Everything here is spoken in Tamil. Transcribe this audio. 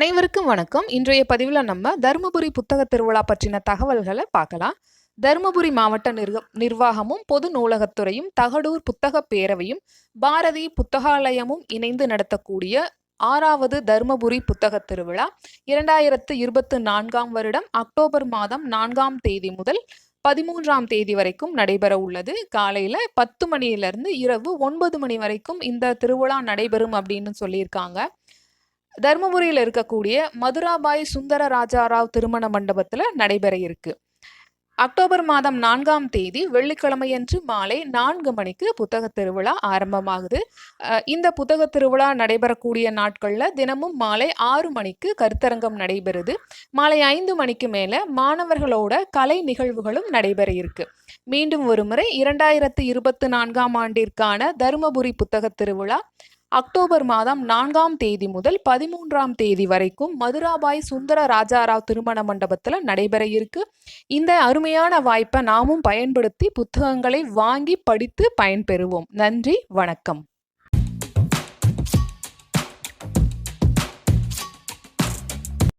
அனைவருக்கும் வணக்கம். இன்றைய பதிவில் நம்ம தருமபுரி புத்தக திருவிழா பற்றின தகவல்களை பார்க்கலாம். தருமபுரி மாவட்ட நிர்க நிர்வாகமும் பொது நூலகத்துறையும் தகடூர் புத்தக பேரவையும் பாரதி புத்தகாலயமும் இணைந்து நடத்தக்கூடிய ஆறாவது தருமபுரி புத்தக திருவிழா இரண்டாயிரத்து இருபத்து நான்காம் வருடம் அக்டோபர் மாதம் நான்காம் தேதி முதல் பதிமூன்றாம் தேதி வரைக்கும் நடைபெற உள்ளது. காலையில் பத்து மணியிலிருந்து இரவு ஒன்பது மணி வரைக்கும் இந்த திருவிழா நடைபெறும் அப்படின்னு சொல்லியிருக்காங்க. தருமபுரியில் இருக்கக்கூடிய மதுராபாய் சுந்தர ராஜாராவ் திருமண மண்டபத்தில் நடைபெற இருக்கு. அக்டோபர் மாதம் நான்காம் தேதி வெள்ளிக்கிழமையன்று மாலை நான்கு மணிக்கு புத்தக திருவிழா ஆரம்பமாகுது. இந்த புத்தக திருவிழா நடைபெறக்கூடிய நாட்களில் தினமும் மாலை ஆறு மணிக்கு கருத்தரங்கம் நடைபெறுது. மாலை ஐந்து மணிக்கு மேலே மாணவர்களோட கலை நிகழ்வுகளும் நடைபெற இருக்கு. மீண்டும் ஒருமுறை இரண்டாயிரத்து இருபத்து நான்காம் ஆண்டிற்கான தருமபுரி புத்தக திருவிழா அக்டோபர் மாதம் நான்காம் தேதி முதல் பதிமூன்றாம் தேதி வரைக்கும் மதுராபாய் சுந்தர ராஜாராவ் திருமண மண்டபத்தில் நடைபெற இருக்கு. இந்த அருமையான வாய்ப்பை நாமும் பயன்படுத்தி புத்தகங்களை வாங்கி படித்து பயன்பெறுவோம். நன்றி வணக்கம்.